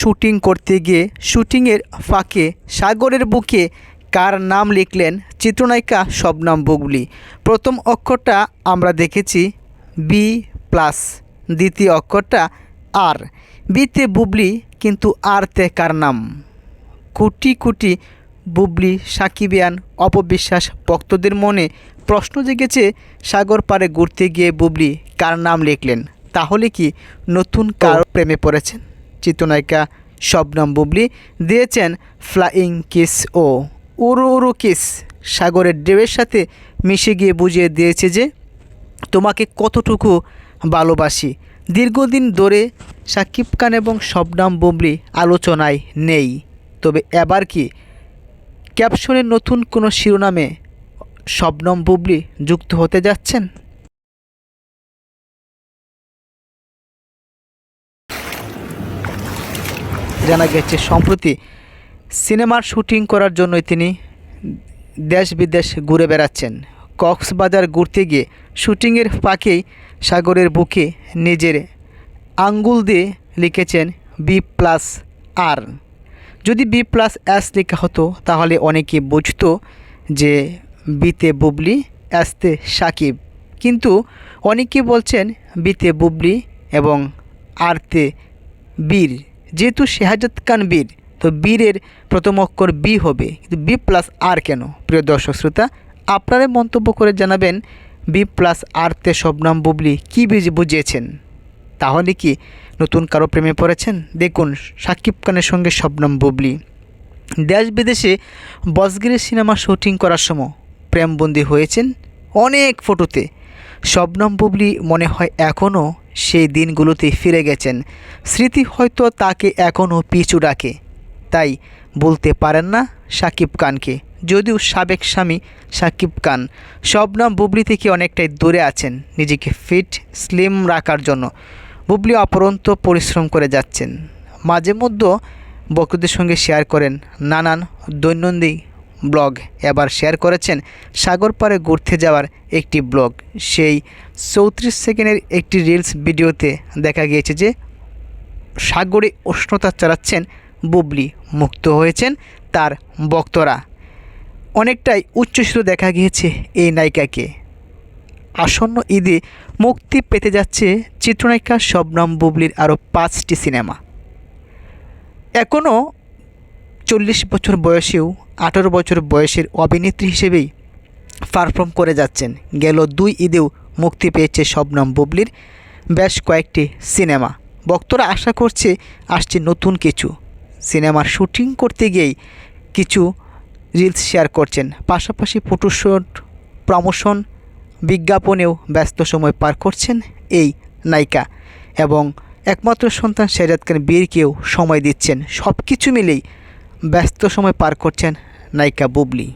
Shooting করতে গিয়ে শুটিংয়ের ফাঁকে সাগরের বুকে কার নাম লিখলেন চিত্রনায়িকা শবনাম বুগলি। প্রথম অক্ষরটা আমরা দেখেছি বি প্লাস দ্বিতীয় অক্ষরটা আর বিতে বুবলি কিন্তু আর তে কার নাম? কোটি কোটি বুবলি সাকিবিয়ান অপবিশ্বাস ভক্তদের মনে প্রশ্ন জেগেছে সাগর পাড়ে ঘুরতে গিয়ে বুবলি কার নাম লিখলেন। তাহলে কি নতুন কার প্রেমে পড়েছেন? চিত্রনায়িকা শবনম বুবলি দিয়েছেন ফ্লাইং কিস ও উরু উরু কিস। সাগরের ঢেউয়ের সাথে মিশে গিয়ে বুঝিয়ে দিয়েছে যে, তোমাকে কতটুকু ভালোবাসি। দীর্ঘদিন ধরে সাকিব খান এবং শবনাম বুবলি আলোচনায় নেই। তবে এবার কি ক্যাপশনের নতুন কোনো শিরোনামে শবনম বুবলি যুক্ত হতে যাচ্ছেন? জানা গেছে, সম্প্রতি সিনেমার শুটিং করার জন্যই তিনি দেশ বিদেশ ঘুরে বেড়াচ্ছেন। কক্সবাজার ঘুরতে গিয়ে শুটিংয়ের ফাঁকেই সাগরের বুকে নিজের আঙ্গুল দিয়ে লিখেছেন বি প্লাস আর। যদি বি প্লাস এস লেখা হতো, তাহলে অনেকে বুঝতো যে বিতে বুবলি, এসতে সাকিব। কিন্তু অনেকে বলছেন বিতে বুবলি এবং আরতে বীর। যেহেতু শেহাজাদ খান বীর, তো বীরের প্রথম অক্ষর বি হবে। কিন্তু বি প্লাস আর কেন? প্রিয় দর্শক শ্রোতা, আপনারা মন্তব্য করে জানাবেন, বি প্লাস আরতে শবনাম বুবলি কী বীজ বুঝিয়েছেন? তাহলে কি নতুন কারও প্রেমে পড়েছেন? দেখুন, সাকিব খানের সঙ্গে শবনম বুবলি। দেশ বিদেশে বসগিরি সিনেমা শুটিং করার সময় প্রেমবন্দি হয়েছেন অনেক ফটোতে শবনম বুবলি মনে হয় এখনও সেই দিনগুলোতে ফিরে গেছেন। স্মৃতি হয়তো তাকে এখনও পিছু ডাকে। তাই বলতে পারেন না সাকিব খানকে, যদিও সাবেক স্বামী সাকিব খান। শবনম বুবলি থেকে অনেকটাই দূরে আছেন, নিজেকে ফিট, স্লিম রাখার জন্য। বুবলি অপরন্ত পরিশ্রম করে যাচ্ছেন। মাঝে মধ্যে বক্তদের সঙ্গে শেয়ার করেন নানান দৈনন্দিন ব্লগ এবার শেয়ার করেছেন সাগর পাড়ে ঘুরতে যাওয়ার একটি ব্লগ। সেই চৌত্রিশ সেকেন্ডের একটি রিলস ভিডিওতে দেখা গিয়েছে যে সাগরে উষ্ণতা চালাচ্ছেন বুবলি। মুক্ত হয়েছেন তার বক্তরা অনেকটাই উচ্চশিত দেখা গিয়েছে এই নায়িকাকে। আসন্ন ঈদে মুক্তি পেতে যাচ্ছে চিত্রনায়িকা শবনম বুবলির আরও পাঁচটি সিনেমা। এখনও চল্লিশ বছর বয়সেও আঠারো বছর বয়সের অভিনেত্রী হিসেবেই পারফর্ম করে যাচ্ছেন। গেল দুই ঈদেও মুক্তি পেয়েছে শবনম বুবলির বেশ কয়েকটি সিনেমা। ভক্তরা আশা করছে আসছে নতুন কিছু। সিনেমার শুটিং করতে গিয়েই কিছু রিলস শেয়ার করছেন। পাশাপাশি ফটোশ্যুট প্রমোশন বিজ্ঞাপনেও ব্যস্ত সময় পার করছেন এই নায়িকা এবং একমাত্র সন্তান শেহজাদ খান বীরকেও সময় দিচ্ছেন। সব কিছু মিলেই ব্যস্ত সময় পার করছেন নায়িকা বুবলি।